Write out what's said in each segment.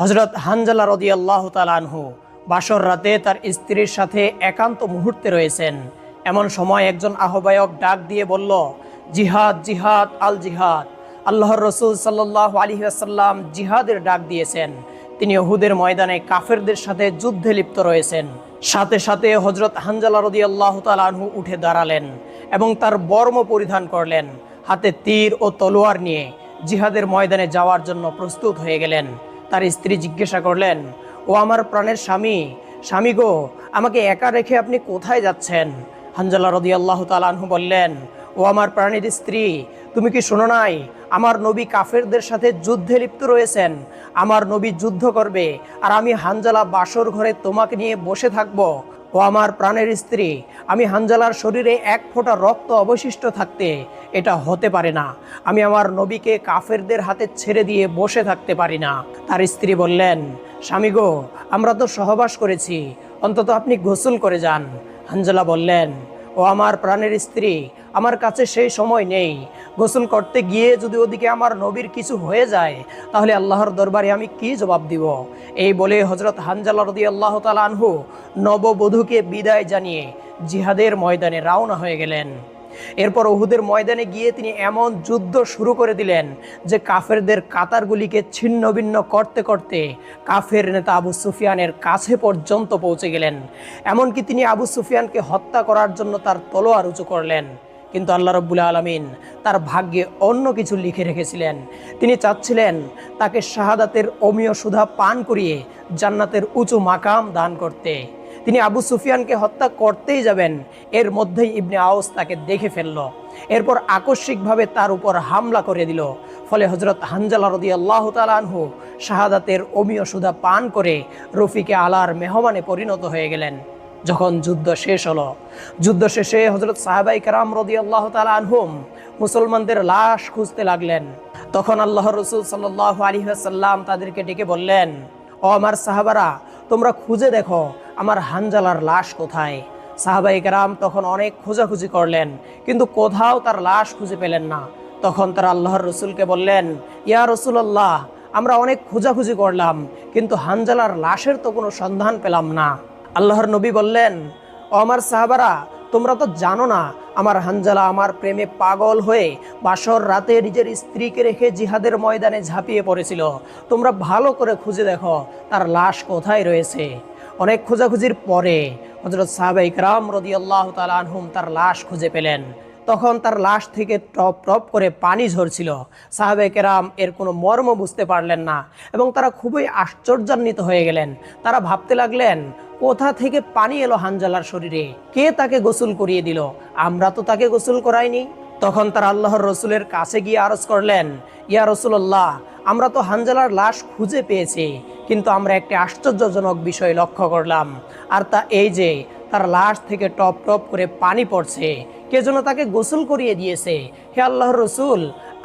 হজরত হানজালা রদি আল্লাহ তালানহু বাসর রাতে তার স্ত্রীর সাথে একান্ত মুহূর্তে রয়েছেন। এমন সময় একজন আহ্বায়ক ডাক দিয়ে বলল, জিহাদ জিহাদ, আল জিহাদ। আল্লাহর রসুল সাল্লাহ আলী আসাল্লাম জিহাদের ডাক দিয়েছেন। তিনি অহুদের ময়দানে কাফেরদের সাথে যুদ্ধে লিপ্ত রয়েছেন। সাথে সাথে হজরত হানজালা রদি আল্লাহ তালানহু উঠে দাঁড়ালেন এবং তার বর্ম পরিধান করলেন। হাতে তীর ও তলোয়ার নিয়ে জিহাদের ময়দানে যাওয়ার জন্য প্রস্তুত হয়ে গেলেন। তার স্ত্রী জিজ্ঞাসা করলেন, ও আমার প্রাণের স্বামী স্বামী গো, আমাকে একা রেখে আপনি কোথায় যাচ্ছেন? হানজালা রদি আল্লাহ তালানহু বললেন, ও আমার প্রাণীর স্ত্রী, তুমি কি শোনো নাই? আমার নবী কাফেরদের সাথে যুদ্ধে লিপ্ত রয়েছেন। আমার নবী যুদ্ধ করবে, আর আমি হানজালা বাসর ঘরে তোমাকে নিয়ে বসে থাকব। ও আমার প্রাণের স্ত্রী, আমি হানজালার শরীরে এক ফোঁটা রক্ত অবশিষ্ট থাকতে এটা হতে পারে না। আমি আমার নবীকে কাফেরদের হাতে ছেড়ে দিয়ে বসে থাকতে পারি না। তার স্ত্রী বললেন, স্বামী গো, আমরা তো সহবাস করেছি, অন্তত আপনি গোসল করে যান। হানজালা বললেন ও আমার প্রাণের স্ত্রী, আমার কাছে সেই সময় নেই। গোসল করতে গিয়ে যদি ওদিকে আমার নবীর কিছু হয়ে যায়, তাহলে আল্লাহর দরবারে আমি কি জবাব দিব? এই বলে হজরত হানজালা রদি আল্লাহ তালা আনহু নববধূকে বিদায় জানিয়ে জিহাদের ময়দানে রওনা হয়ে গেলেন। এরপর ওহুদের ময়দানে গিয়ে তিনি এমন যুদ্ধ শুরু করে দিলেন যে কাফেরদের কাতারগুলিকে ছিন্ন ভিন্ন করতে করতে কাফের নেতা আবু সুফিয়ানের কাছে পর্যন্ত পৌঁছে গেলেন। এমনকি তিনি আবু সুফিয়ানকে হত্যা করার জন্য তার তলোয়ার উঁচু করলেন। কিন্তু আল্লাহ রব্বুল আলমিন তার ভাগ্যে অন্য কিছু লিখে রেখেছিলেন। তিনি চাচ্ছিলেন তাকে শাহাদাতের অমীয় সুধা পান করিয়ে জান্নাতের উঁচু মাকাম দান করতে। তিনি আবু সুফিয়ানকে হত্যা করতেই যাবেন। এর মধ্যেই ইবনে আউস তাকে দেখে ফেলল। এরপর আকস্মিকভাবে তার উপর হামলা করে দিল। ফলে হজরত হানজালা রদি আল্লাহ তালানহু শাহাদাতের অমীয় সুধা পান করে রফিকে আলার মেহমানে পরিণত হয়ে গেলেন। যখন যুদ্ধ শেষ হলো, যুদ্ধ শেষে হজরত সাহাবাই কারাম রদি আল্লাহ তালা আনহুম মুসলমানদের লাশ খুঁজতে লাগলেন। তখন আল্লাহ রসুল সাল্লাহ আলী সাল্লাম তাদেরকে ডেকে বললেন, ও আমার সাহাবারা, তোমরা খুঁজে দেখো আমার হানজালার লাশ কোথায়? সাহাবাই কারাম তখন অনেক খোঁজাখুঁজি করলেন, কিন্তু কোথাও তার লাশ খুঁজে পেলেন না। তখন তারা আল্লাহর রসুলকে বললেন, ইয়া রসুল্লাহ আমরা অনেক খোঁজাখুঁজি করলাম, কিন্তু হানজালার লাশের তো কোনো সন্ধান পেলাম না। আল্লাহর নবী বললেন, ও আমার সাহাবারা, তোমরা তো জানো না, আমার হানজালা আমার প্রেমে পাগল হয়ে বাসর রাতে নিজের স্ত্রীকে রেখে জিহাদের ময়দানে ঝাঁপিয়ে পড়েছিল। তোমরা ভালো করে খুঁজে দেখো, তার লাশ কোথায় রয়েছে? অনেক খোঁজাখুঁজির পরে হজরত সাহাবাই রাম রদি আল্লাহ আনহুম তার লাশ খুঁজে পেলেন। তখন তার লাশ থেকে টপ টপ করে পানি ঝরছিল। সাহাবে কেরাম এর কোনো মর্ম বুঝতে পারলেন না এবং তারা খুবই আশ্চর্যান্বিত হয়ে গেলেন। তারা ভাবতে লাগলেন, কোথা থেকে পানি এলো হানজালার শরীরে? কে তাকে গোসল করিয়ে দিল? আমরা তো তাকে গোসল করাইনি। তখন তারা আল্লাহর রসুলের কাছে গিয়ে আরজ করলেন, ইয়া রসুল্লাহ আমরা তো হানজালার লাশ খুঁজে পেয়েছি, কিন্তু আমরা একটি আশ্চর্যজনক বিষয় লক্ষ্য করলাম। আর তা এই যে, তার লাশ থেকে টপ টপ করে পানি পড়ছে। কে যেন তাকে গোসল করিয়ে দিয়েছে। হে আল্লাহর রসুল,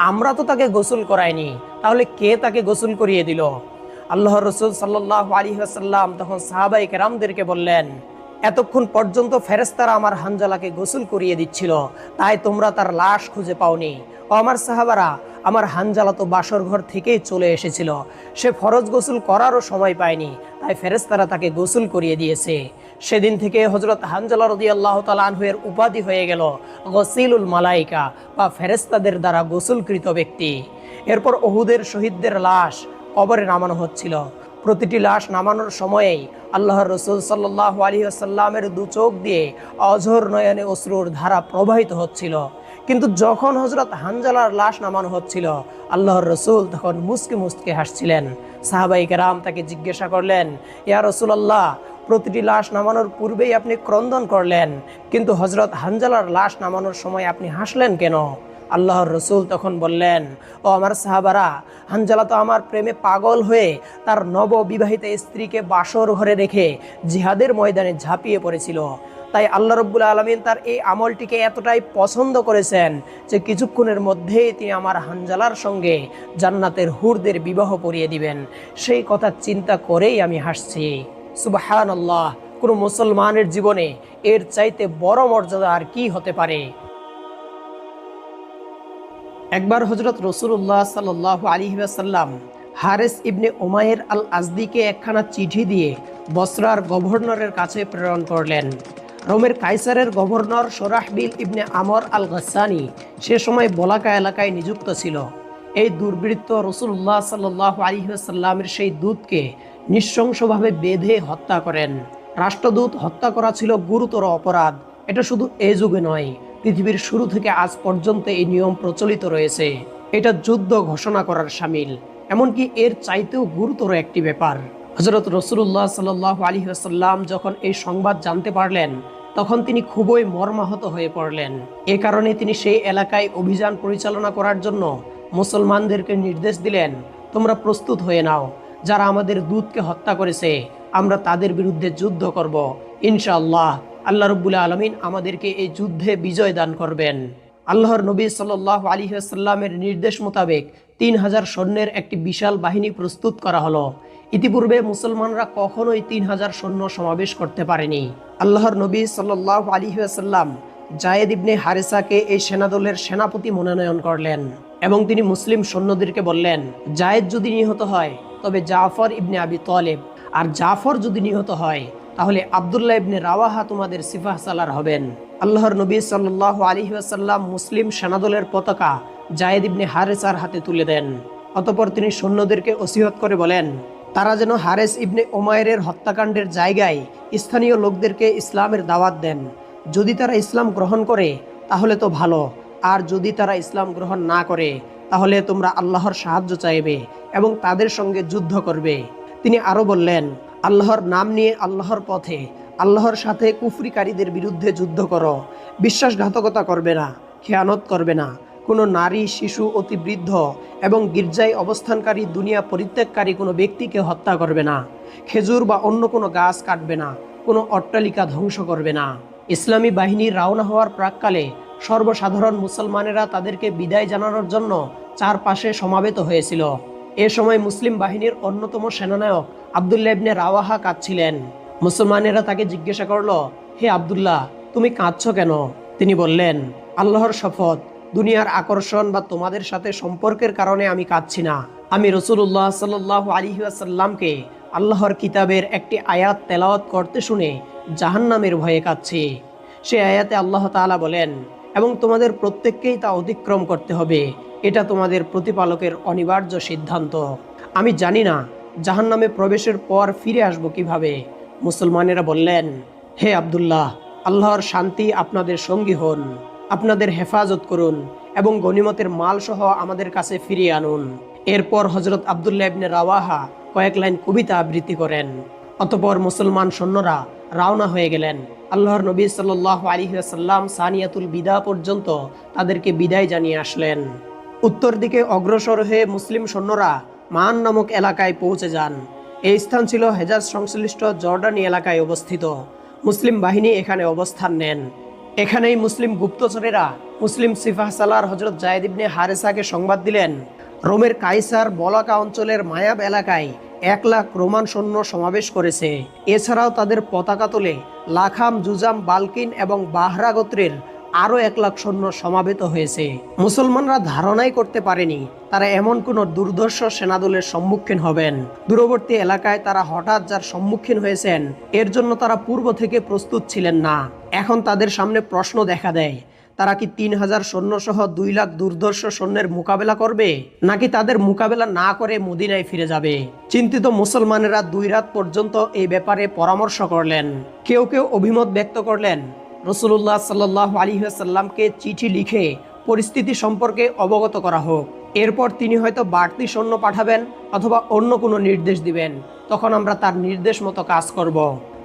আমরা তো তাকে গোসল করাইনি। তাহলে কে তাকে গোসল করিয়ে দিল? আল্লাহ রসুল সাল্লাহ আলী আসাল্লাম তখন সাহাবাই কেরামদেরকে বললেন, এতক্ষণ পর্যন্ত ফেরেস্তারা আমার হানজালাকে গোসল করিয়ে দিচ্ছিল, তাই তোমরা তার লাশ খুঁজে পাওনি। ও আমার সাহাবারা আমার হানজালা তো বাসর ঘর থেকেই চলে এসেছিল। সে ফরজ গোসল করারও সময় পায়নি, তাই ফেরেস্তারা তাকে গোসল করিয়ে দিয়েছে। সেদিন থেকে হজরত হানজালা রদি আল্লাহ তালানহুয়ের উপাধি হয়ে গেল গসিলুল মালাইকা বা ফেরেস্তাদের দ্বারা গোসলকৃত ব্যক্তি। এরপর অহুদের শহীদদের লাশ কবরে নামানো হচ্ছিল। প্রতিটি লাশ নামানোর সময়েই আল্লাহর রসুল সাল্লাহ আলী আসাল্লামের দু চোখ দিয়ে অঝর নয়নে অশ্রুর ধারা প্রবাহিত হচ্ছিল। কিন্তু যখন হজরত হানজালার লাশ নামানো হচ্ছিল, আল্লাহর রসুল তখন মুসকে মুসকে হাসছিলেন। সাহাবাই কেরাম তাকে জিজ্ঞাসা করলেন, ইয়া রসুলাল্লাহ, প্রতিটি লাশ নামানোর পূর্বেই আপনি ক্রন্দন করলেন, কিন্তু হজরত হানজালার লাশ নামানোর সময় আপনি হাসলেন কেন? আল্লাহর রসুল তখন বললেন, ও আমার সাহাবারা, হানজালা তো আমার প্রেমে পাগল হয়ে তার নববিবাহিত স্ত্রীকে বাসর ঘরে রেখে জিহাদের ময়দানে ঝাঁপিয়ে পড়েছিল। তাই আল্লাহ রব্বুল আলমিন তার এই আমলটিকে এতটাই পছন্দ করেছেন যে কিছুক্ষণের মধ্যেই তিনি আমার হানজালার সঙ্গে জান্নাতের হুরদের বিবাহ পরিয়ে দিবেন। সেই কথা চিন্তা করেই আমি হাসছি। সুবাহান আল্লাহ কোনো মুসলমানের জীবনে এর চাইতে বড় মর্যাদা আর কি হতে পারে? একবার হজরত রসুল্লাহ সাল্লাহ আলী সাল্লাম হারেস ইবনে ওমায়ের আল আজদিকে একখানা চিঠি দিয়ে বসরার গভর্নরের কাছে প্রেরণ করলেন। রোমের কাইসারের গভর্নর সোরাহবিল ইবনে আমর আল গাসানি সে সময় বলাকা এলাকায় নিযুক্ত ছিল। এই দুর্বৃত্ত রসুল্লাহ সাল্লাহ আলিহাসাল্লামের সেই দূতকে নৃশংসভাবে বেঁধে হত্যা করেন। রাষ্ট্রদূত হত্যা করা ছিল গুরুতর অপরাধ। এটা শুধু এ যুগে নয়, পৃথিবীর শুরু থেকে আজ পর্যন্ত এই নিয়ম প্রচলিত রয়েছে। এটা যুদ্ধ ঘোষণা করার সামিল, এমনকি এর চাইতেও গুরুতর একটি ব্যাপার। হজরত রসুল্লাহ সাল আলী আসাল্লাম যখন এই সংবাদ জানতে পারলেন, তখন তিনি খুবই মর্মাহত হয়ে পড়লেন। এ কারণে তিনি সেই এলাকায় অভিযান পরিচালনা করার জন্য মুসলমানদেরকে নির্দেশ দিলেন, তোমরা প্রস্তুত হয়ে নাও। যারা আমাদের দূতকে হত্যা করেছে, আমরা তাদের বিরুদ্ধে যুদ্ধ করব। ইনশাআল্লাহ আল্লাহ রব্বুল আলমিন আমাদেরকে এই যুদ্ধে বিজয় দান করবেন। আল্লাহর নবী সাল্লাহ আলী আসাল্লামের নির্দেশ মোতাবেক তিন হাজার সৈন্যের একটি বিশাল বাহিনী প্রস্তুত করা হলো। ইতিপূর্বে মুসলমানরা কখনোই তিন হাজার সৈন্য সমাবেশ করতে পারেনি। আল্লাহর নবী সাল্লাহ আলী আসাল্লাম জায়েদ ইবনে হারেসাকে এই সেনাদলের সেনাপতি মনোনয়ন করলেন এবং তিনি মুসলিম সৈন্যদেরকে বললেন, জায়েদ যদি নিহত হয়, তবে জাফর ইবনে আবি তলেব, আর জাফর যদি নিহত হয়, তাহলে আবদুল্লাহ ইবনে রাওয়াহা তোমাদের সিফাহ সালার হবেন। আল্লাহর নবী সাল্লাহ আলী আসাল্লাম মুসলিম সেনাদলের পতাকা জায়েদ ইবনে হারেসার হাতে তুলে দেন। অতপর তিনি সৈন্যদেরকে ওসিহত করে বলেন তারা যেন হারেস ইবনে ওমায়ের হত্যাকাণ্ডের জায়গায় স্থানীয় লোকদেরকে ইসলামের দাওয়াত দেন। যদি তারা ইসলাম গ্রহণ করে, তাহলে তো ভালো। আর যদি তারা ইসলাম গ্রহণ না করে, তাহলে তোমরা আল্লাহর সাহায্য চাইবে এবং তাদের সঙ্গে যুদ্ধ করবে। তিনি আরও বললেন, আল্লাহর নাম নিয়ে আল্লাহর পথে, আল্লাহর সাথে কুফরিকারীদের বিরুদ্ধে যুদ্ধ করো। বিশ্বাসঘাতকতা করবে না, খেয়ানত করবে না। কোনো নারী, শিশু, অতি বৃদ্ধ এবং গির্জায় অবস্থানকারী, দুনিয়া পরিত্যাগকারী কোনো ব্যক্তিকে হত্যা করবে না। খেজুর বা অন্য কোনো গাছ কাটবে না। কোনো অট্টালিকা ধ্বংস করবে না। ইসলামী বাহিনীর রওনা হওয়ার প্রাককালে সর্বসাধারণ মুসলমানেরা তাদেরকে বিদায় জানানোর জন্য চারপাশে সমাবেত হয়েছিল। এ সময় মুসলিম বাহিনীর অন্যতম সেনানায়ক আবদুল্লাহ ইবনে রাওয়াহা কাঁদছিলেন। মুসলমানেরা তাকে জিজ্ঞাসা করল, হে আবদুল্লাহ, তুমি কাঁদছ কেন? তিনি বললেন, আল্লাহর শপথ দুনিয়ার আকর্ষণ বা তোমাদের সাথে সম্পর্কের কারণে আমি কাঁদছি না। আমি রসুল্লাহ সাল্লাহ আলিহাসাল্লামকে আল্লাহর কিতাবের একটি আয়াত তেলাওয়াত করতে শুনে জাহান্নামের ভয়ে কাঁদছি। সে আয়াতে আল্লাহ তাআলা বলেন, এবং তোমাদের প্রত্যেককেই তা অতিক্রম করতে হবে। এটা তোমাদের প্রতিপালকের অনিবার্য সিদ্ধান্ত। আমি জানি না জাহান্নামে প্রবেশের পর ফিরে আসব কীভাবে। মুসলমানেরা বললেন, হে আবদুল্লাহ, আল্লাহর শান্তি আপনাদের সঙ্গী হন। আপনাদের হেফাজত করুন এবং গনিমতের মাল সহ আমাদের কাছে ফিরিয়ে আনুন। এরপর হজরত আবদুল্লাহ ইবনে রাওয়াহা কয়েক লাইন কবিতা আবৃত্তি করেন। অতপর মুসলমান সৈন্যরা রওনা হয়ে গেলেন। আল্লাহর নবী সাল্লাহ আলিহাসাল্লাম সানিয়াতুল বিদা পর্যন্ত তাদেরকে বিদায় জানিয়ে আসলেন। উত্তর দিকে অগ্রসর হয়ে মুসলিম সৈন্যরা মান নামক এলাকায় পৌঁছে যান। এই স্থান ছিল হেজাজ সংশ্লিষ্ট জর্ডানি এলাকায় অবস্থিত। মুসলিম বাহিনী এখানে অবস্থান নেন। এখানেই মুসলিম গুপ্তচরেরা মুসলিম সিফাহ সালার হজরত জায়দিবনে হারেসাকে সংবাদ দিলেন। রোমের কাইসার বলাকা অঞ্চলের মায়াব এলাকায় এক লাখ রোমান সৈন্য সমাবেশ করেছে। এছাড়াও তাদের পতাকা তোলে লাখাম, জুজাম, বালকিন এবং বাহরা গোত্রের আরও এক লাখ সৈন্য সমাবেত হয়েছে। মুসলমানরা ধারণাই করতে পারেনি তারা এমন কোনো দুর্ধর্ষ সেনাদলের সম্মুখীন হবেন। দূরবর্তী এলাকায় তারা হঠাৎ যার সম্মুখীন হয়েছেন, এর জন্য তারা পূর্ব থেকে প্রস্তুত ছিলেন না। এখন তাদের সামনে প্রশ্ন দেখা দেয়, তারা কি তিন হাজার সৈন্য সহ দুই লাখ দুর্ধর্ষ সৈন্যের মোকাবেলা করবে, নাকি তাদের মোকাবেলা না করে মদিনায় ফিরে যাবে? চিন্তিত মুসলমানেরা দুই রাত পর্যন্ত এই ব্যাপারে পরামর্শ করলেন। কেউ কেউ অভিমত ব্যক্ত করলেন রসুল্লাহ সাল্লাহ আলিহাসাল্লামকে চিঠি লিখে পরিস্থিতি সম্পর্কে অবগত করা হোক। এরপর তিনি হয়তো বাড়তি সৈন্য পাঠাবেন অথবা অন্য কোনো নির্দেশ দিবেন। তখন আমরা তার নির্দেশ মতো কাজ করব।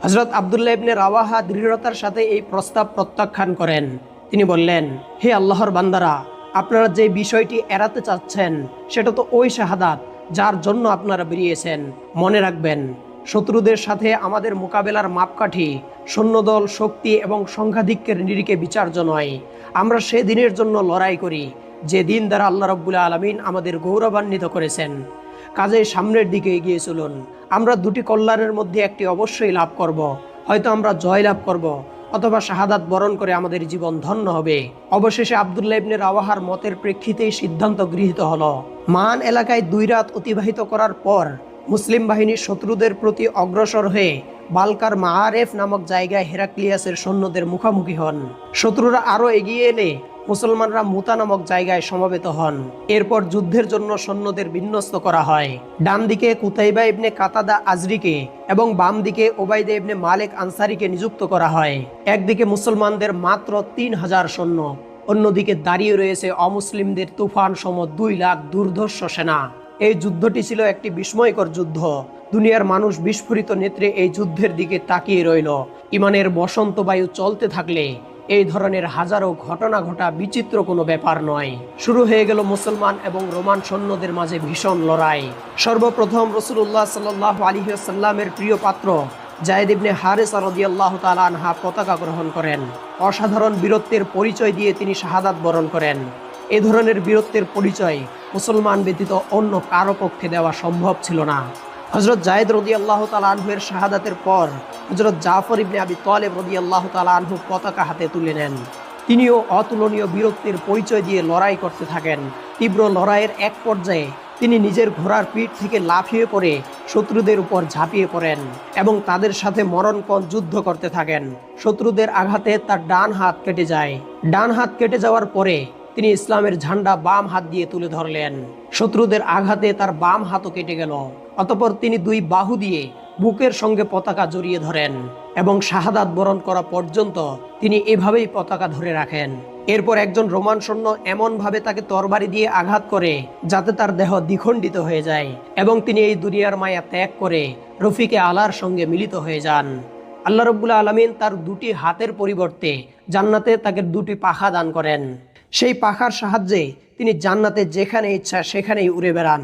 হজরত আবদুল্লাহ ইবনে রাওয়াহা দৃঢ়তার সাথে এই প্রস্তাব প্রত্যাখ্যান করেন। তিনি বললেন, হে আল্লাহর বান্দারা, আপনারা যে বিষয়টি এড়াতে চাচ্ছেন, সেটা তো ওই শাহাদাত যার জন্য আপনারা বেরিয়েছেন। মনে রাখবেন শত্রুদের সাথে আমাদের মোকাবেলার মাপকাঠি, সৈন্যদল, শক্তি এবং সংখ্যাধিক্যের নিরিখে বিচার্য নয়। আমরা সে দিনের জন্য লড়াই করি, যে দিন দ্বারা আল্লাহ রব্বুল আলমিন আমাদের গৌরবান্বিত করেছেন। কাজে সামনের দিকে এগিয়ে চলুন। আমরা দুটি কল্যাণের মধ্যে একটি অবশ্যই লাভ করব। হয়তো আমরা জয় লাভ করব, অথবা শাহাদাত বরণ করে আমাদের জীবন ধন্য হবে। অবশেষে আবদুল্লাহ ইবনে রাওয়াহার মতের প্রেক্ষিতেই সিদ্ধান্ত গৃহীত হলো। মান এলাকায় দুই রাত অতিবাহিত করার পর মুসলিম বাহিনী শত্রুদের প্রতি অগ্রসর হয়ে বালকার মাহারেফ নামক জায়গায় হেরাক্লিয়াসের সৈন্যদের মুখোমুখি হন। শত্রুরা আরও এগিয়ে এলে মুসলমানরা মুতা নামক জায়গায় সমবেত হন। এরপর যুদ্ধের জন্য সৈন্যদের বিন্যস্ত করা হয়। ডান দিকে কুতাইবা ইবনে কাতাদা আজরিকে এবং বাম দিকে ওবাইদা ইবনে মালেক আনসারিকে নিযুক্ত করা হয়। একদিকে মুসলমানদের মাত্র তিন হাজার সৈন্য, অন্যদিকে দাঁড়িয়ে রয়েছে অমুসলিমদের তুফান সম দুই লাখ দুর্ধর্ষ সেনা। এই যুদ্ধটি ছিল একটি বিস্ময়কর যুদ্ধ। দুনিয়ার মানুষ বিস্ফোরিত নেত্রে এই যুদ্ধের দিকে তাকিয়ে রইল। ইমানের বসন্ত বায়ু চলতে থাকলে এই ধরনের হাজারো ঘটনা ঘটা বিচিত্র কোনো ব্যাপার নয়। শুরু হয়ে গেল মুসলমান এবং রোমান সৈন্যদের মাঝে ভীষণ লড়াই। সর্বপ্রথম রসুল্লাহ সাল্লাহ আলহিসাল্লামের প্রিয় পাত্র জায়দ ইবনে হারেস তালা আনহা পতাকা গ্রহণ করেন। অসাধারণ বীরত্বের পরিচয় দিয়ে তিনি শাহাদাত বরণ করেন। এ ধরনের বীরত্বের পরিচয় মুসলমান ব্যতীত অন্য কারও পক্ষে দেওয়া সম্ভব ছিল না। হজরত জায়দ রদি আল্লাহ তালা আনহুয়ের শাহাদাতের পর হজরত জাফর ইবনে আবি তলেব রদি আল্লাহ আনহু পতাকা হাতে তুলে নেন। তিনিও অতুলনীয় বীরত্বের পরিচয় দিয়ে লড়াই করতে থাকেন। তীব্র লড়াইয়ের এক পর্যায়ে তিনি নিজের ঘোড়ার পিঠ থেকে লাফিয়ে পড়ে শত্রুদের উপর ঝাঁপিয়ে পড়েন এবং তাদের সাথে মরণপণ যুদ্ধ করতে থাকেন। শত্রুদের আঘাতে তার ডান হাত কেটে যায়। ডান হাত কেটে যাওয়ার পরে তিনি ইসলামের ঝান্ডা বাম হাত দিয়ে তুলে ধরলেন। শত্রুদের আঘাতে তার বাম হাতও কেটে গেল। অতপর তিনি দুই বাহু দিয়ে বুকের সঙ্গে পতাকা জড়িয়ে ধরেন এবং শাহাদাত বরণ করা পর্যন্ত তিনি এভাবেই পতাকা ধরে রাখেন। এরপর একজন রোমান সৈন্য এমনভাবে তাকে তরবারি দিয়ে আঘাত করে, যাতে তার দেহ দ্বিখণ্ডিত হয়ে যায় এবং তিনি এই দুনিয়ার মায়া ত্যাগ করে রফিকে আলার সঙ্গে মিলিত হয়ে যান। আল্লাহ রব্বুল্লা আলমিন তার দুটি হাতের পরিবর্তে জান্নাতে তাকে দুটি পাখা দান করেন। সেই পাখার সাহায্যে তিনি জান্নাতে যেখানে ইচ্ছা সেখানেই উড়ে বেড়ান।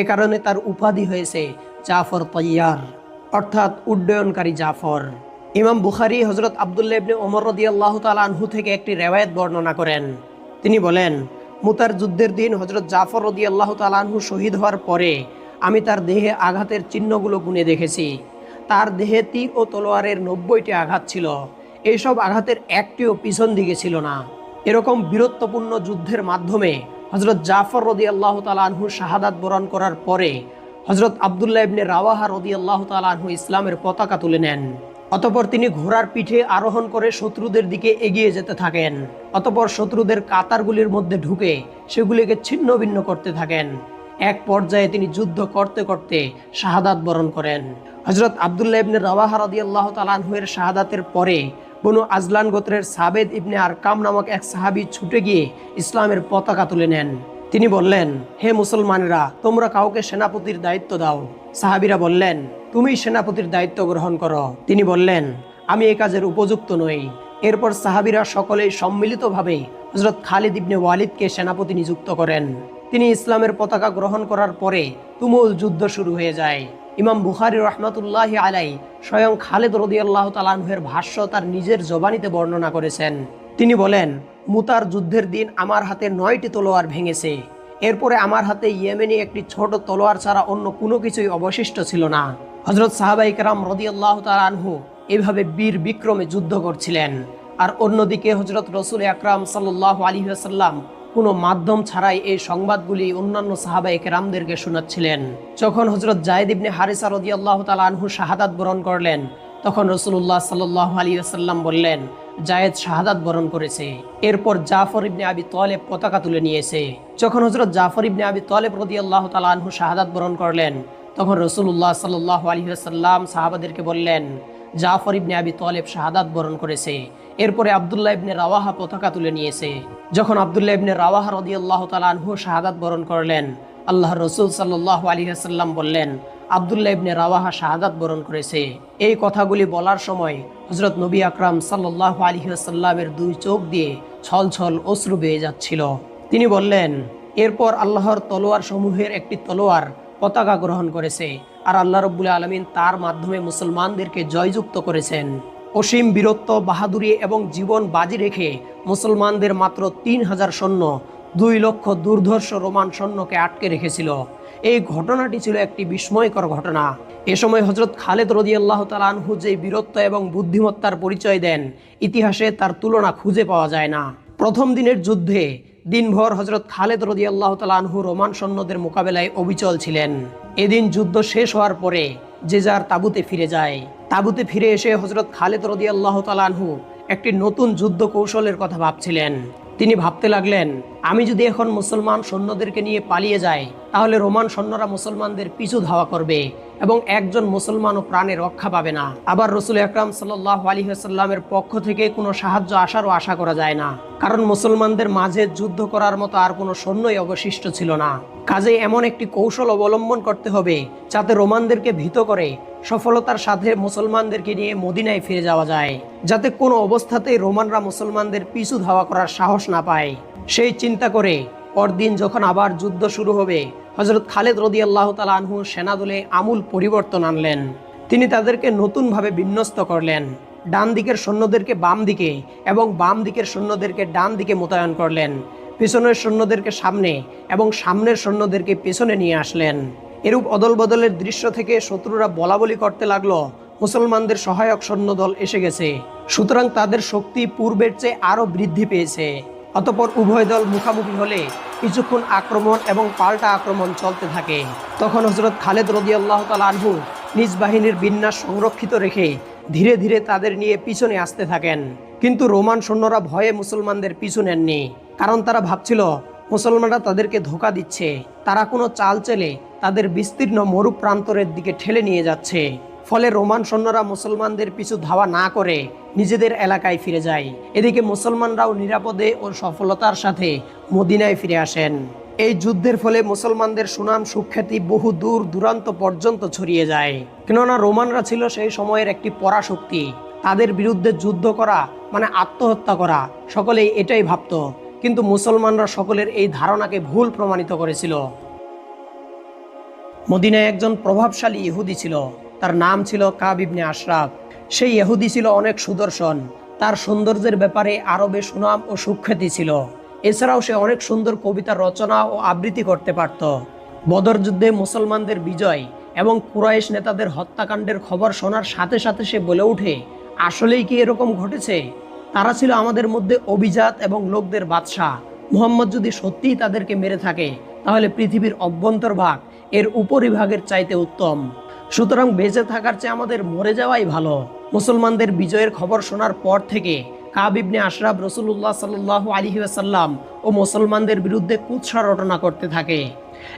এ কারণে তার উপাধি হয়েছে জাফর তৈয়ার, অর্থাৎ উড্ডয়নকারী জাফর। ইমাম বুখারি হজরত আবদুল্লাহ ইবনে ওমর রদি আল্লাহ আনহু থেকে একটি রেওয়ায়ত বর্ণনা করেন। তিনি বলেন, মুতার যুদ্ধের দিন হজরত জাফর রদি আল্লাহ আনহু শহীদ হওয়ার পরে আমি তার দেহে আঘাতের চিহ্নগুলো গুনে দেখেছি। তার দেহে তীর ও তলোয়ারের নব্বইটি আঘাত ছিল। এইসব আঘাতের একটিও পিছন দিকে ছিল না। এরকম বীরত্বপূর্ণ যুদ্ধের মাধ্যমে হজরত জাফর রদি আল্লাহ আনহু শাহাদাত বরণ করার পরে হজরত আবদুল্লাহ ইবনে রাওয়াহা রদি আল্লাহ আনহু ইসলামের পতাকা তুলে নেন। অতপর তিনি ঘোড়ার পিঠে আরোহণ করে শত্রুদের দিকে এগিয়ে যেতে থাকেন। অতপর শত্রুদের কাতারগুলির মধ্যে ঢুকে সেগুলিকে ছিন্ন ভিন্ন করতে থাকেন। এক পর্যায়ে তিনি যুদ্ধ করতে করতে শাহাদাত বরণ করেন। হজরত আবদুল্লাহ ইবনে রাওয়াহা রদি আল্লাহ তালাহুয়ের শাহাদাতের পরে বনু আজলান গোত্রের সাবেদ ইবনে আরকাম নামক এক সাহাবি ছুটে গিয়ে ইসলামের পতাকা তুলে নেন। তিনি বললেন, হে মুসলমানেরা, তোমরা কাউকে সেনাপতির দায়িত্ব দাও। সাহাবিরা বললেন তুমি সেনাপতির দায়িত্ব গ্রহণ করো। তিনি বললেন, আমি এই কাজের উপযুক্ত নই। এরপর সাহাবিরা সকলেই সম্মিলিতভাবে হজরত খালিদ ইবনে ওয়ালিদকে সেনাপতি নিযুক্ত করেন। তিনি ইসলামের পতাকা গ্রহণ করার পরে তুমুল যুদ্ধ শুরু হয়ে যায়। ইমাম বুখারি রহমতুল্লাহ আলাই স্বয়ং খালেদ রদি আল্লাহ তালাহের ভাষ্য তার নিজের জবানিতে বর্ণনা করেছেন। তিনি বলেন, মুতার যুদ্ধের দিন আমার হাতে নয়টি তলোয়ার ভেঙেছে। এরপরে আমার হাতে ইয়েমেনি একটি ছোট তলোয়ার ছাড়া অন্য কোনো কিছুই অবশিষ্ট ছিল না। হজরত সাহাবাই কারাম রদি আল্লাহ আনহু এভাবে বীর বিক্রমে যুদ্ধ করছিলেন। আর অন্যদিকে হজরত রসুল আকরাম সাল্লাহ আলী আসাল্লাম কোনো মাধ্যম ছাড়াই এই সংবাদগুলি অন্যান্য সাহাবাই কেরামদেরকে শোনাচ্ছিলেন। যখন হজরত জায়দ ইবনে হারিসা রদি আল্লাহ আনহু শাহাদাত বরণ করলেন, তখন রসুল্লাহ সাল্লাহ আলী আসাল্লাম বললেন, জায়েদ শাহাদাত বরণ করেছে। এরপর জাফর ইবনে আবি তলেব পতাকা তুলে নিয়েছে। যখন হজরত জাফর ইবনে আবি তলেব রদি আল্লাহ আনহু শাহাদাত বরণ করলেন, তখন রসুল্লাহ সাল্লাহ আলী আসাল্লাম সাহাবাদেরকে বললেন, জাফর ইবনে আবি তলেব শাহাদাত বরণ করেছে। এরপরে আবদুল্লাহ ইবনে রাওয়াহা পতাকা তুলে নিয়েছে। যখন আবদুল্লাহ ইবনে রাওয়াহা রদি আল্লাহ তালানহু শাহাদাত বরণ করলেন আল্লাহ রসুল সাল্লাহ আলী বললেন, আবদুল্লাহ ইবনে রাওয়াহা শাহাদাত বরণ করেছে। এই কথাগুলি বলার সময় হজরত নবী আকরাম সাল্লাহ আলী আসাল্লামের দুই চোখ দিয়ে ছল ছল অশ্রু বেয়ে যাচ্ছিল। তিনি বললেন, এরপর আল্লাহর তলোয়ার সমূহের একটি তলোয়ার পতাকা গ্রহণ করেছে আর আল্লাহ রব্বুল আলমিন তার মাধ্যমে মুসলমানদেরকে জয়যুক্ত করেছেন। অসীম বীরত্ব, বাহাদুরি এবং জীবন বাজি রেখে মুসলমানদের মাত্র তিন হাজার সৈন্য, দুই লক্ষ দুর্ধর্ষ রোমান সৈন্যকে আটকে রেখেছিল। এই ঘটনাটি ছিল একটি বিস্ময়কর ঘটনা। এ সময় হজরত খালেদ রদি আল্লাহ তালানহু যে বীরত্ব এবং বুদ্ধিমত্তার পরিচয় দেন, ইতিহাসে তার তুলনা খুঁজে পাওয়া যায় না। প্রথম দিনের যুদ্ধে দিনভর হজরত খালেদ রদি আল্লাহ তালানহু রোমান সৈন্যদের মোকাবেলায় অবিচল ছিলেন। এদিন যুদ্ধ শেষ হওয়ার পরে যে যার তাবুতে ফিরে যায়। তাবুতে ফিরে এসে হজরত খালেদ রদি আল্লাহ একটি নতুন যুদ্ধ কৌশলের কথা ভাবছিলেন। তিনি ভাবতে লাগলেন, আমি যদি এখন মুসলমান সৈন্যদেরকে নিয়ে পালিয়ে যাই, তাহলে রোমান সৈন্যরা মুসলমানদের পিছু ধাওয়া করবে এবং একজন মুসলমানও প্রাণে রক্ষা পাবে না। আবার রসুল আকরাম সাল্লাহ আলী সাল্লামের পক্ষ থেকে কোনো সাহায্য আসারও আশা করা যায় না, কারণ মুসলমানদের মাঝে যুদ্ধ করার মতো আর কোনো সৈন্যই অবশিষ্ট ছিল না। কাজে এমন একটি কৌশল অবলম্বন করতে হবে, যাতে রোমানদেরকে ভীত করে সফলতার সাথে মুসলমানদেরকে নিয়ে মদিনায় ফিরে যাওয়া যায়, যাতে কোনো অবস্থাতেই রোমানরা মুসলমানদের পিছু ধাওয়া করার সাহস না পায়। সেই চিন্তা করে পরদিন যখন আবার যুদ্ধ শুরু হবে হজরত খালেদ রদি আল্লাহ তালা আনহু সেনাদলে আমূল পরিবর্তন আনলেন। তিনি তাদেরকে নতুনভাবে বিন্যস্ত করলেন। ডান দিকের সৈন্যদেরকে বাম দিকে এবং বাম দিকের সৈন্যদেরকে ডান দিকে মোতায়েন করলেন। পিছনের সৈন্যদেরকে সামনে এবং সামনের সৈন্যদেরকে পেছনে নিয়ে আসলেন। এরূপ অদল বদলের দৃশ্য থেকে শত্রুরা বলাবলি করতে লাগল। মুসলমানদের সহায়ক সৈন্যদল এসে গেছে। সুতরাং তাদের শক্তি পূর্বের চেয়ে আরও বৃদ্ধি পেয়েছে। অতপর উভয় দল মুখামুখি হলে কিছুক্ষণ আক্রমণ এবং পাল্টা আক্রমণ চলতে থাকে। তখন হজরত খালেদ রদি আল্লাহ আনহু নিজ বাহিনীর বিন্যাস সংরক্ষিত রেখে ধীরে ধীরে তাদের নিয়ে পিছনে আসতে থাকেন। কিন্তু রোমান সৈন্যরা ভয়ে মুসলমানদের পিছু নেননি। কারণ তারা ভাবছিল মুসলমানরা তাদেরকে ধোকা দিচ্ছে। তারা কোনো চাল চেলে তাদের বিস্তীর্ণ মরু প্রান্তরের দিকে ঠেলে নিয়ে যাচ্ছে। ফলে রোমান সৈন্যরা মুসলমানদের পিছু ধাওয়া না করে নিজেদের এলাকায় ফিরে যায়। এদিকে মুসলমানরাও নিরাপদে ও সফলতার সাথে মদিনায় ফিরে আসেন। এই যুদ্ধের ফলে মুসলমানদের সুনাম সুখ্যাতি বহু দূর দূরান্ত পর্যন্ত ছড়িয়ে যায়। কেননা রোমানরা ছিল সেই সময়ের একটি পরাশক্তি। তাদের বিরুদ্ধে যুদ্ধ করা মানে আত্মহত্যা করা, সকলেই এটাই ভাবত। কিন্তু মুসলমানরা সকলের এই ধারণাকে ভুল প্রমাণিত করেছিল। মদিনায় একজন প্রভাবশালী ইহুদি ছিল। তার নাম ছিল কাব ইবনে আশরাফ। সেই ইহুদি ছিল অনেক সুদর্শন। তার সৌন্দর্যের ব্যাপারে আরবে সুনাম ও সুখ্যাতি ছিল। এছাড়াও সে অনেক সুন্দর কবিতা রচনা ও আবৃত্তি করতে পারত। বদর যুদ্ধে মুসলমানদের বিজয় এবং কুরাইশ নেতাদের হত্যাকাণ্ডের খবর শোনার সাথে সাথে সে বলে ওঠে, আসলেই কি এরকম ঘটেছে? তারা ছিল আমাদের মধ্যে অভিজাত এবং লোকদের বাদশাহ। মুহাম্মদ যদি সত্যিই তাদেরকে মেরে থাকে, তাহলে পৃথিবীর অভ্যন্তরভাগ এর উপরিভাগের চাইতে উত্তম। সুতরাং বেঁচে থাকার চেয়ে আমাদের মরে যাওয়াই ভালো। মুসলমানদের বিজয়ের খবর শোনার পর থেকে কাব ইবনে আশরাফ রসুল্লাহ সাল্লাহ আলহি আসাল্লাম ও মুসলমানদের বিরুদ্ধে কুৎসা রটনা করতে থাকে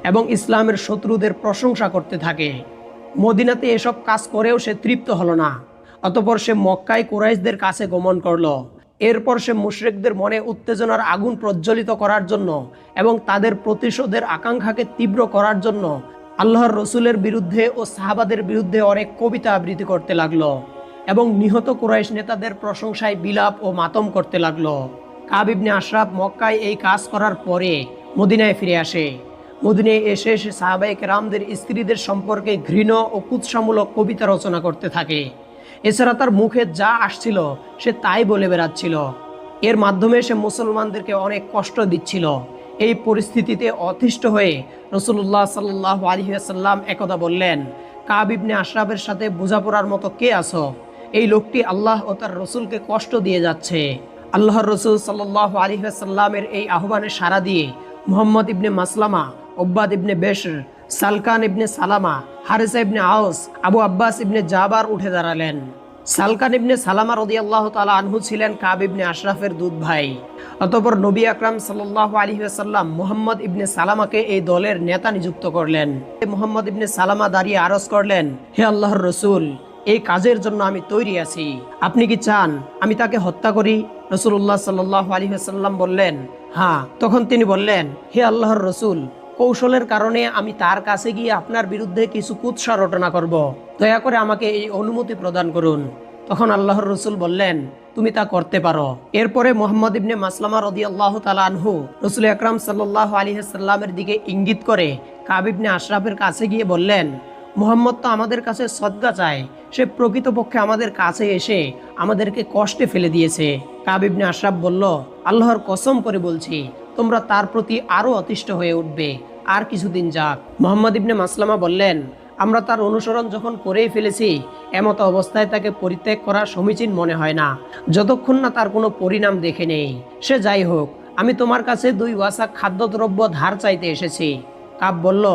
এবং ইসলামের শত্রুদের প্রশংসা করতে থাকে। মদিনাতে এসব কাজ করেও সে তৃপ্ত হলো না। অতপর সে মক্কায় কুরাইশদের কাছে গমন করল। এরপর সে মুশরিকদের মনে উত্তেজনার আগুন প্রজ্বলিত করার জন্য এবং তাদের প্রতিশোধের আকাঙ্ক্ষাকে তীব্র করার জন্য আল্লাহর রসুলের বিরুদ্ধে ও সাহাবাদের বিরুদ্ধে অনেক কবিতা আবৃত্তি করতে লাগল এবং নিহত কুরাইশ নেতাদের প্রশংসায় বিলাপ ও মাতম করতে লাগল। কাবিবনে আশরাফ মক্কায় এই কাজ করার পরে মদিনায় ফিরে আসে। মদিনায় এসে সে সাহাবাইক রামদের স্ত্রীদের সম্পর্কে ঘৃণ ও কুৎসামূলক কবিতা রচনা করতে থাকে। এছাড়া তার মুখে যা আসছিল, সে তাই বলে বেড়াচ্ছিল। এর মাধ্যমে সে মুসলমানদেরকে অনেক কষ্ট দিচ্ছিল। এই পরিস্থিতিতে অতিষ্ঠ হয়ে রসুল্লাহ সাল্লাহ আলহিহাসাল্লাম একদা বললেন কাবিবনে আশরাফের সাথে বোঝাপড়ার মতো কে আসো এই লোকটি আল্লাহ ও তার রসুলকে কষ্ট দিয়ে যাচ্ছে। আল্লাহর রসুল সাল্লাহ আলহিহাসাল্লামের এই আহ্বানে সাড়া দিয়ে মোহাম্মদ ইবনে মাসলামা ওব্বাদ ইবনে বেশর, সালকান ইবনে সালামা হারিসা ইবনে আউস আবু আব্বাস ইবনে জাবার উঠে দাঁড়ালেন। সালকান ইবনে সালামা রদি আল্লাহ তালা আনহু ছিলেন কাব ইবনে আশরাফের দুধ ভাই। অতপর নবী আকরাম সাল্লাহ আলী সাল্লাম মোহাম্মদ ইবনে সালামাকে এই দলের নেতা নিযুক্ত করলেন। মোহাম্মদ ইবনে সালামা দাঁড়িয়ে আরজ করলেন, হে আল্লাহর রসুল, এই কাজের জন্য আমি তৈরি আছি। আপনি কি চান আমি তাকে হত্যা করি? রসুল্লাহ সাল্লাহ আলী সাল্লাম বললেন হ্যাঁ। তখন তিনি বললেন, হে আল্লাহর রসুল কৌশলের কারণে আমি তার কাছে গিয়ে আপনার বিরুদ্ধে কিছু কুৎসা রটনা করব। দয়া করে আমাকে এই অনুমতি প্রদান করুন। তখন আল্লাহর রসুল বললেন, তুমি তা করতে পারো। এরপরে মোহাম্মদ ইবনে মাসলামা রদি আল্লাহ আনহু রসুল আকরাম সাল্লাহ আলী সাল্লামের দিকে ইঙ্গিত করে কাবিবনে আশরাফের কাছে গিয়ে বললেন, মোহাম্মদ তো আমাদের কাছে সদ্গা চায়। সে প্রকৃতপক্ষে আমাদের কাছে এসে আমাদেরকে কষ্টে ফেলে দিয়েছে। কাবিবনে আশরাফ বলল, আল্লাহর কসম করে বলছি তোমরা তার প্রতি আরও অতিষ্ঠ হয়ে উঠবে। আর কিছুদিন যাক। মোহাম্মদ ইবনে মাসলামা বললেন, আমরা তার অনুসরণ যখন করেই ফেলেছি, এমতো অবস্থায় তাকে পরিত্যাগ করা সমীচীন মনে হয় না। যতক্ষণ না তার কোনো পরিণাম দেখে নেই। সে যাই হোক, আমি তোমার কাছে দুই ওয়াসা খাদ্যদ্রব্য ধার চাইতে এসেছি। কাব বলল,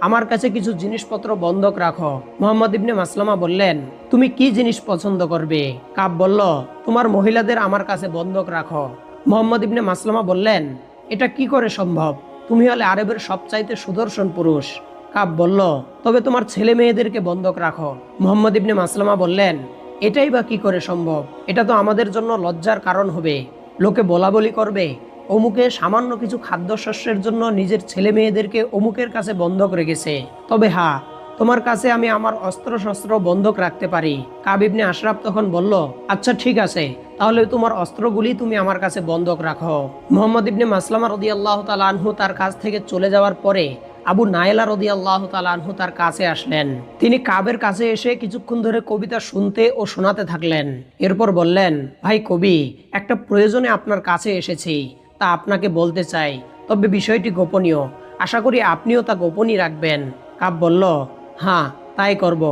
আমার কাছে কিছু জিনিসপত্র বন্ধক রাখো। মোহাম্মদ ইবনে মাসলামা বললেন, তুমি কি জিনিস পছন্দ করবে? কাব বলল, তোমার মহিলাদের আমার কাছে বন্ধক রাখো। মোহাম্মদ ইবনে মাসলামা বললেন এটা কি করে সম্ভব? তুমি হলে আরবের সবচাইতে সুদর্শন পুরুষ। কাব বলল, তবে তোমার ছেলে মেয়েদেরকে বন্ধক রাখো। মোহাম্মদ ইবনে মাসলামা বললেন, এটাই বা কি করে সম্ভব? এটা তো আমাদের জন্য লজ্জার কারণ হবে। লোকে বলা বলি করবে। অমুকে সামান্য কিছু খাদ্যশস্যের জন্য নিজের ছেলে মেয়েদেরকে অমুকের কাছে বন্ধক রেখেছে। তবে হ্যাঁ তোমার কাছে আমি আমার অস্ত্র শস্ত্র বন্ধক রাখতে পারি। কাবিবনে আশরাফ তখন বলল আচ্ছা ঠিক আছে। তাহলে তোমার অস্ত্রগুলি তুমি আমার কাছে বন্ধক রাখো। মোহাম্মদ ইবনে মাসলামা রদি আল্লাহ আনহু তার কাছ থেকে চলে যাওয়ার পরে আবু নাইলা রদি আল্লাহ আনহু তার কাছে আসলেন। তিনি কাবের কাছে এসে কিছুক্ষণ ধরে কবিতা শুনতে ও শোনাতে থাকলেন। এরপর বললেন, ভাই কবি, একটা প্রয়োজনে আপনার কাছে এসেছি। তা আপনাকে বলতে চাই, তবে বিষয়টি গোপনীয়। আশা করি আপনিও তা গোপনই রাখবেন। কাব বলল হ্যাঁ তাই করব।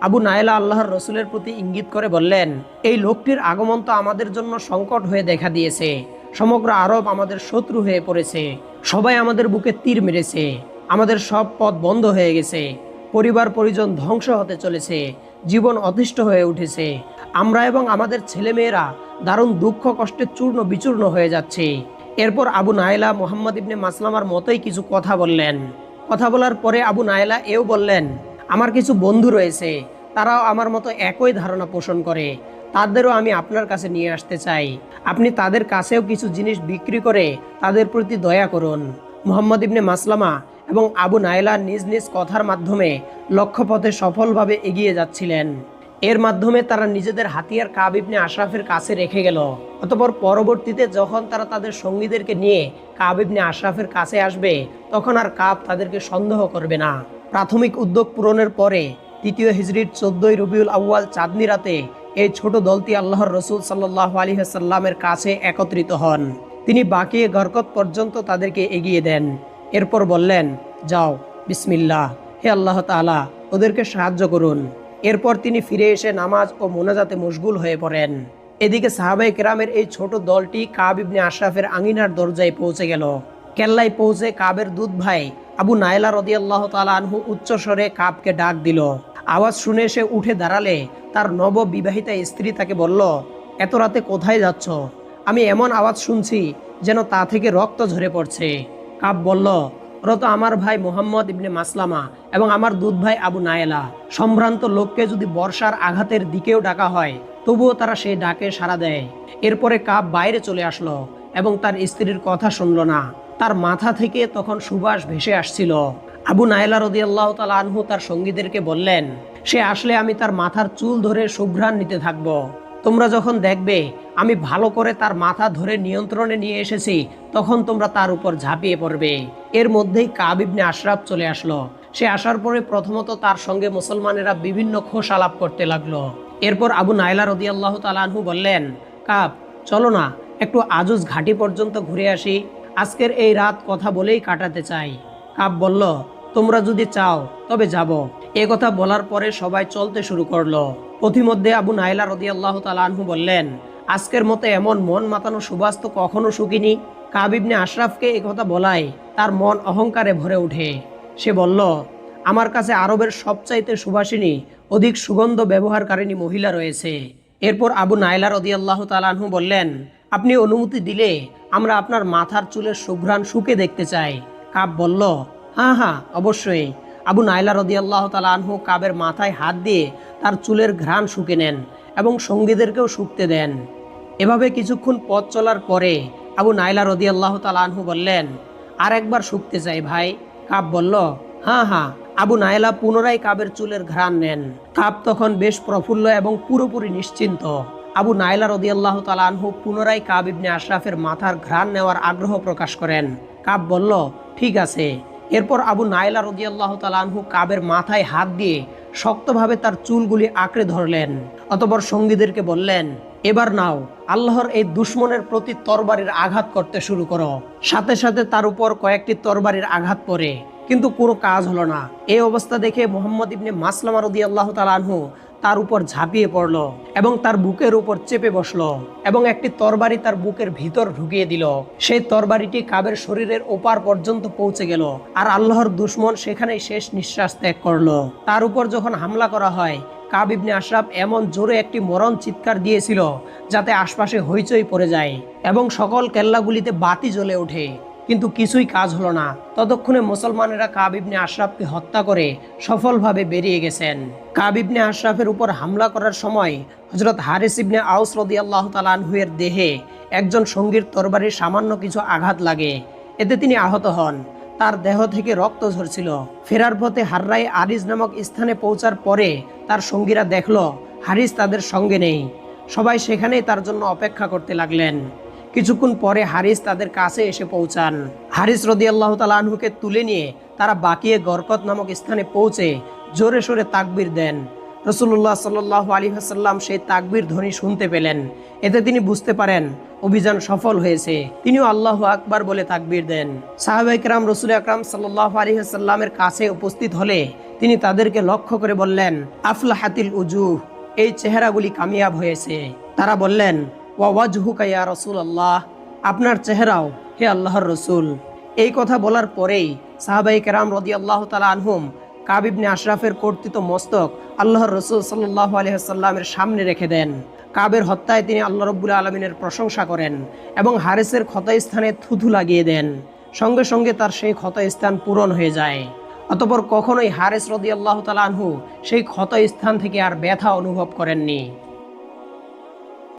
আবু নায়লা আল্লাহর রসুলের প্রতি ইঙ্গিত করে বললেন, এই লোকটির আগমন তো আমাদের জন্য সংকট হয়ে দেখা দিয়েছে। সমগ্র আরব আমাদের শত্রু হয়ে পড়েছে। সবাই আমাদের বুকে তীর মেরেছে। আমাদের সব পথ বন্ধ হয়ে গেছে। পরিবার পরিজন ধ্বংস হতে চলেছে। জীবন অতিষ্ঠ হয়ে উঠেছে। আমরা এবং আমাদের ছেলেমেয়েরা দারুণ দুঃখ, কষ্টে চূর্ণ বিচূর্ণ হয়ে যাচ্ছে। এরপর আবু নায়লা মোহাম্মদ ইবনে মাসলামার মতোই কিছু কথা বললেন। কথা বলার পরে আবু নায়লা এও বললেন আমার কিছু বন্ধু রয়েছে, তারাও আমার মতো একই ধারণা পোষণ করে। তাদেরও আমি আপনার কাছে নিয়ে আসতে চাই। আপনি তাদের কাছেও কিছু জিনিস বিক্রি করে তাদের প্রতি দয়া করুন। মোহাম্মদ ইবনে মাসলামা এবং আবু নায়লা নিজ নিজ কথার মাধ্যমে লক্ষ্যপথে সফলভাবে এগিয়ে যাচ্ছিলেন। এর মাধ্যমে তারা নিজেদের হাতিয়ার কাব ইবনে আশরাফের কাছে রেখে গেল। অতপর পরবর্তীতে যখন তারা তাদের সঙ্গীদেরকে নিয়ে কাব ইবনে আশরাফের কাছে আসবে, তখন আর কাব তাদেরকে সন্দেহ করবে না। প্রাথমিক উদ্যোগ পূরণের পরে তৃতীয় হিজরির চোদ্দই রবিউল আউয়াল চাঁদনি রাতে এই ছোট দলটি আল্লাহর রসুল সাল্লাহ আলী সাল্লামের কাছে একত্রিত হন। তিনি বাকি গরকত পর্যন্ত তাদেরকে এগিয়ে দেন। এরপর বললেন, যাও, বিসমিল্লাহ, হে আল্লাহ তাআলা, ওদেরকে সাহায্য করুন। এরপর তিনি ফিরে এসে নামাজ ও মোনাজাতে মশগুল হয়ে পড়েন। এদিকে সাহাবাই কেরামের এই ছোট দলটি কাব ইবনে আশরাফের আঙিনার দরজায় পৌঁছে গেল। কেল্লায় পৌঁছে কাবের দুধ ভাই আবু নাইলা রদি আল্লাহ আনহু উচ্চস্বরে কাপকে ডাক দিল। আওয়াজ শুনে সে উঠে দাঁড়ালে, তার নব বিবাহিতা স্ত্রী তাকে বলল, এত রাতে কোথায় যাচ্ছ? আমি এমন আওয়াজ শুনছি যেন তা থেকে রক্ত ঝরে পড়ছে। কাপ বলল রত আমার ভাই মোহাম্মদ ইবনে মাসলামা এবং আমার দুধ ভাই আবু নায়েলা। সম্ভ্রান্ত লোককে যদি বর্ষার আঘাতের দিকেও ডাকা হয়, তবুও তারা সেই ডাকে সাড়া দেয়। এরপরে কাপ বাইরে চলে আসলো এবং তার স্ত্রীর কথা শুনল না। তার মাথা থেকে তখন সুবাস ভেসে আসছিল। আবু নায়লা রদি আল্লাহ আনহু তার সঙ্গীদেরকে বললেন, সে আসলে আমি তার মাথার চুল ধরে সুঘ্রাণ নিতে থাকব। তোমরা যখন দেখবে আমি ভালো করে তার মাথা ধরে নিয়ন্ত্রণে নিয়ে এসেছি, তখন তোমরা তার উপর ঝাঁপিয়ে পড়বে। এর মধ্যেই কাবিবনে আশরাফ চলে আসলো। সে আসার পরে প্রথমত তার সঙ্গে মুসলমানেরা বিভিন্ন খোশ আলাপ করতে লাগল। এরপর আবু নাইলা রদি আল্লাহ তালানহু বললেন, কাব, চলো না, একটু আজুজ ঘাটি পর্যন্ত ঘুরে আসি। আজকের এই রাত কথা বলেই কাটাতে চাই। কাব বলল, তোমরা যদি চাও, তবে যাব। এ কথা বলার পরে সবাই চলতে শুরু করল। পথিমধ্যে আবু নাইলা রদি আল্লাহ তালানহু বললেন, আজকের মতো এমন মন মাতানো সুবাস তো কখনো শুকিনি। কাবিবনে আশরাফকে এ কথা বলায় তার মন অহংকারে ভরে ওঠে। সে বলল, আমার কাছে আরবের সবচাইতে সুবাসিনী, অধিক সুগন্ধ ব্যবহারকারিণী মহিলা রয়েছে। এরপর আবু নাইলা রদি আল্লাহ তালানহু বললেন আপনি অনুমতি দিলে আমরা আপনার মাথার চুলের সুঘ্রাণ শুকে দেখতে চাই। কাব বলল হ্যাঁ হ্যাঁ অবশ্যই। আবু নাইলা রদি আল্লাহ তালানহু কাবের মাথায় হাত দিয়ে তার চুলের ঘ্রাণ শুকে নেন এবং সঙ্গীদেরকেও শুকতে দেন। এভাবে কিছুক্ষণ পথ চলার পরে আবু নাইলা রদি আল্লাহ তালানহু বললেন, আর একবার শুকতে চাই ভাই। কাব বলল হ্যাঁ হ্যাঁ। আবু নাইলা পুনরায় কাবের চুলের ঘ্রাণ নেন। কাব তখন বেশ প্রফুল্ল এবং পুরোপুরি নিশ্চিন্ত। আবু নাইলা রদি আল্লাহ তালানহু পুনরায় কাব ইবনে আশরাফের মাথার ঘ্রাণ নেওয়ার আগ্রহ প্রকাশ করেন। কাব বলল, ঠিক আছে। এরপর আবু নাইলা রদি আল্লাহ তালানহু কাবের মাথায় হাত দিয়ে শক্তভাবে তার চুলগুলি আঁকড়ে ধরলেন। অতপর সঙ্গীদেরকে বললেন, এবার নাও, আল্লাহর এই দুশ্মনের প্রতি তরবারির আঘাত করতে শুরু করো। সাথে সাথে তার উপর কয়েকটি তরবারির আঘাত পড়ে। কিন্তু কোনো কাজ হলো না। এই অবস্থা দেখে মোহাম্মদ ইবনে মাসলামা রদি আল্লাহ তালানহু তার উপর ঝাঁপিয়ে পড়ল এবং তার বুকের উপর চেপে বসল এবং একটি তরবারি তার বুকের ভিতর ঢুকিয়ে দিল। সেই তরবারিটি কাবের শরীরের ওপার পর্যন্ত পৌঁছে গেল আর আল্লাহর দুশ্মন সেখানেই শেষ নিঃশ্বাস ত্যাগ করল। তার উপর যখন হামলা করা হয়, কাব ইবনে আশরাফ এমন জোরে একটি মরণ চিৎকার দিয়েছিল যাতে আশপাশে হইচই পড়ে যায় এবং সকল কেল্লাগুলিতে বাতি জ্বলে ওঠে। কিন্তু কিছুই কাজ হলো না। ততক্ষণে মুসলমানেরা কাব ইবনে আশরাফকে হত্যা করে সফলভাবে বেরিয়ে গেছেন। কাবিবনে আশরাফের উপর হামলা করার সময় হজরত হারিস ইবনে আউস রদি আল্লাহ তালানহুয়ের দেহে একজন সঙ্গীর তরবারির সামান্য কিছু আঘাত লাগে। এতে তিনি আহত হন। তার দেহ থেকে রক্ত ঝরছিল। ফেরার পথে হাররাই আরিজ নামক স্থানে পৌঁছার পরে তার সঙ্গীরা দেখল, হারিস তাদের সঙ্গে নেই। সবাই সেখানেই তার জন্য অপেক্ষা করতে লাগলেন। কিছুক্ষণ পরে হারিস তাদের কাছে এসে পৌঁছান। হারিস রদি আল্লাহ তালাহুকে তুলে নিয়ে তারা বাকিয়ে গরকত নামক স্থানে পৌঁছে জোরে সোরে তাকবির দেন। রসুল্লাহ সাল্লাহ আলী হাসাল্লাম সেই তাকবির ধ্বনি শুনতে পেলেন। এতে তিনি বুঝতে পারেন অভিযান সফল হয়েছে। তিনিও আল্লাহ আকবার বলে তাকবির দেন। সাহাবা ইকরাম, রসুল আকরাম সাল্লাহ আলী হাসাল্লামের কাছে উপস্থিত হলে তিনি তাদেরকে লক্ষ্য করে বললেন আফলা হাতিল উজু এই চেহারাগুলি কামিয়াব হয়েছে। তারা বললেন ওয়াজহু কাইয়া রসুল আল্লাহ আপনার চেহারাও হে আল্লাহর রসুল। এই কথা বলার পরেই সাহাবাই কেরাম রদি আল্লাহ তালা আনহুম কাবিবনে আশরাফের কর্তৃত মস্তক আল্লাহর রসুল সাল্লাহ আলহিহাল্লামের সামনে রেখে দেন। কাবের হত্যায় তিনি আল্লাহ রব্বুল আলমিনের প্রশংসা করেন এবং হারেসের ক্ষতস্থানে থুথু লাগিয়ে দেন। সঙ্গে সঙ্গে তার সেই ক্ষতস্থান পূরণ হয়ে যায়। অতপর কখনোই হারেস রদি আল্লাহ তালা আনহু সেই ক্ষত স্থান থেকে আর ব্যথা অনুভব করেননি।